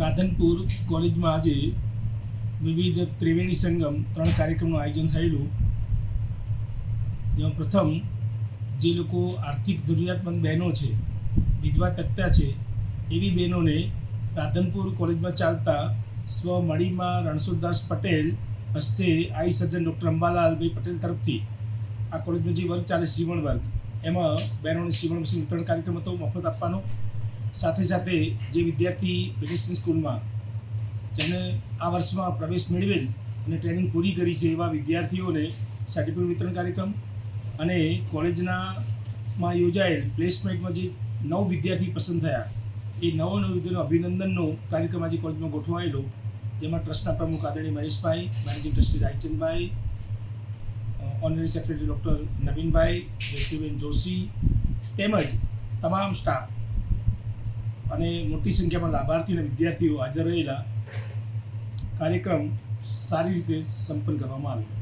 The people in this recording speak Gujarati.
રાધનપુર કોલેજમાં આજે વિવિધ ત્રિવેણી સંગમ ત્રણ કાર્યક્રમનું આયોજન થયેલું. જેમાં પ્રથમ જે લોકો આર્થિક જરૂરિયાતમંદ બહેનો છે, વિધવા તકતા છે, એવી બહેનોને રાધનપુર કોલેજમાં ચાલતા સ્વમળીમાં રણછોડદાસ પટેલ હસ્તે આઈ સર્જન ડૉક્ટર અંબાલાલભાઈ પટેલ તરફથી આ કોલેજનો જે વર્ગ ચાલે સીવણ વર્ગ, એમાં બહેનોને સીવણ મશીન વિતરણ કાર્યક્રમ હતો, મફત આપવાનો. સાથે સાથે જે વિદ્યાર્થી મેડિસિન સ્કૂલમાં જેને આ વર્ષમાં પ્રવેશ મેળવેલ અને ટ્રેનિંગ પૂરી કરી છે એવા વિદ્યાર્થીઓને સર્ટિફિકેટ વિતરણ કાર્યક્રમ અને કોલેજના માં યોજાયેલ પ્લેસમેન્ટમાં જે નવ વિદ્યાર્થી પસંદ થયા, એ નવ નવ વિદ્યાર્થીઓ અભિનંદનનો કાર્યક્રમ આજે કોલેજમાં ગોઠવાયેલો, જેમાં ટ્રસ્ટના પ્રમુખ આદરણીય Maheshbhai managing trustee Raichandbhai honorary secretary doctor Navinbhai Jayshreeben Joshi તેમજ તમામ સ્ટાફ અને મોટી સંખ્યામાં લાભાર્થી અને વિદ્યાર્થીઓ હાજર રહેલા કાર્યક્રમ સારી રીતે સંપન્ન કરવામાં આવ્યો